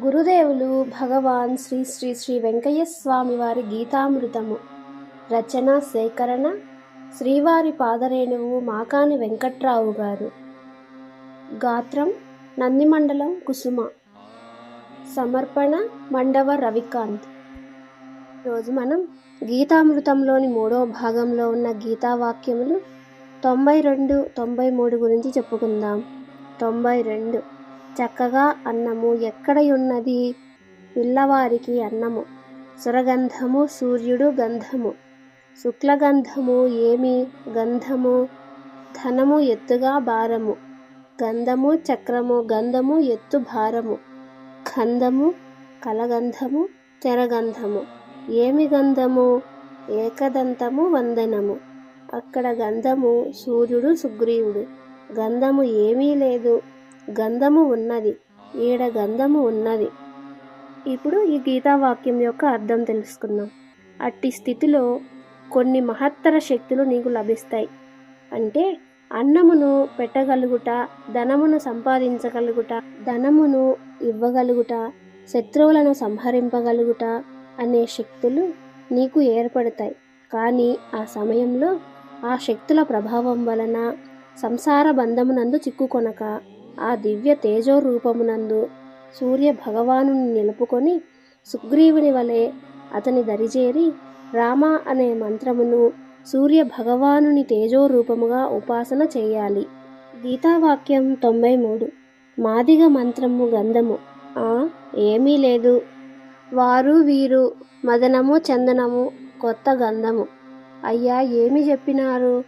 గురుదేవులు భగవాన్ శ్రీ శ్రీ శ్రీ వెంకయ్య స్వామి వారి గీతామృతము. రచన సేకరణ శ్రీవారి పాదరేణువు మాకాని వెంకట్రావు గారు. గాత్రం నందిమండలం కుసుమ. సమర్పణ మండవ రవికాంత్. రోజు మనం గీతామృతంలోని మూడో భాగంలో ఉన్న గీతావాక్యములు తొంభై రెండు తొంభై మూడు గురించి చెప్పుకుందాం. తొంభై రెండు. చక్కగా అన్నము ఎక్కడయున్నది? పిల్లవారికి అన్నము. సురగంధము సూర్యుడు గంధము. శుక్లగంధము ఏమి? గంధము. ధనము ఎత్తుగా భారము. గంధము చక్రము. గంధము ఎత్తు భారము. గంధము కలగంధము తెరగంధము ఏమి గంధము? ఏకదంతము వందనము. అక్కడ గంధము సూర్యుడు సుగ్రీవుడు. గంధము ఏమీ లేదు. గంధము ఉన్నది. ఈడ గంధము ఉన్నది. ఇప్పుడు ఈ గీతావాక్యం యొక్క అర్థం తెలుసుకుందాం. అట్టి స్థితిలో కొన్ని మహత్తర శక్తులు నీకు లభిస్తాయి. అంటే అన్నమును పెట్టగలుగుట ధనమును సంపాదించగలుగుట ధనమును ఇవ్వగలుగుట శత్రువులను సంహరింపగలుగుట అనే శక్తులు నీకు ఏర్పడతాయి. కానీ ఆ సమయంలో ఆ శక్తుల ప్రభావం వలన సంసార బంధమునందు చిక్కుకొనక ఆ దివ్య తేజో రూపమునందు సూర్య భగవాను నిలుపుకొని సుగ్రీవుని వలె అతని దరిచేరి రామ అనే మంత్రమును సూర్య భగవానుని తేజో రూపముగా ఉపాసన చేయాలి. గీతావాక్యం తొంభై మూడు మాదిగ మంత్రము గంధము. ఆ ఏమీ లేదు. వారు వీరు మదనము చందనము కొత్త గంధము. అయ్యా ఏమి చెప్పినారు?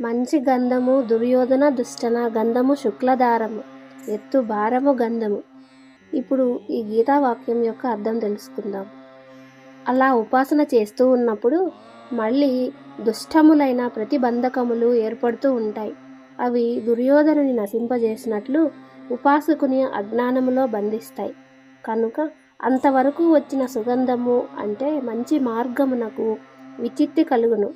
మంచి గంధము దుర్యోధన దుష్టన గంధము శుక్లధారము ఎత్తు భారము గంధము. ఇప్పుడు ఈ గీతావాక్యం యొక్క అర్థం తెలుసుకుందాం. అలా ఉపాసన చేస్తూ ఉన్నప్పుడు మళ్ళీ దుష్టములైన ప్రతిబంధకములు ఏర్పడుతూ ఉంటాయి. అవి దుర్యోధనుని నశింపజేసినట్లు ఉపాసకుని అజ్ఞానములో బంధిస్తాయి. కనుక అంతవరకు వచ్చిన సుగంధము అంటే మంచి మార్గమునకు విచిత్తి కలుగును.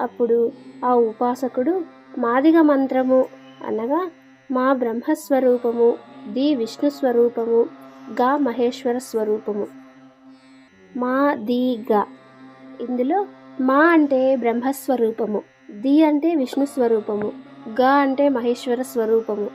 అప్పుడు ఆ ఉపాసకుడు మాదిగ మంత్రము అనగా మా బ్రహ్మస్వరూపము ది విష్ణు స్వరూపము గా మహేశ్వర స్వరూపము. మా ది గ. ఇందులో మా అంటే బ్రహ్మస్వరూపము ది అంటే విష్ణు స్వరూపము గ అంటే మహేశ్వర స్వరూపము.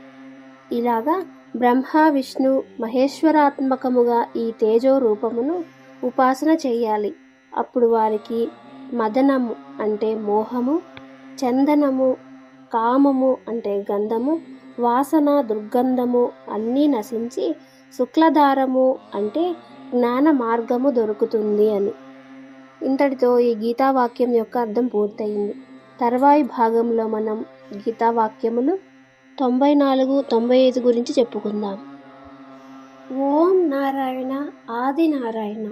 ఇలాగా బ్రహ్మ విష్ణు మహేశ్వరాత్మకముగా ఈ తేజో రూపమును ఉపాసన చేయాలి. అప్పుడు వారికి మదనము అంటే మోహము చందనము కామము అంటే గంధము వాసన దుర్గంధము అన్నీ నశించి శుక్లధారము అంటే జ్ఞాన మార్గము దొరుకుతుంది అని. ఇంతటితో ఈ గీతావాక్యం యొక్క అర్థం పూర్తయింది. తర్వాయి భాగంలో మనం గీతావాక్యములు తొంభై నాలుగు తొంభై ఐదు గురించి చెప్పుకుందాం. ఓం నారాయణ ఆది నారాయణ.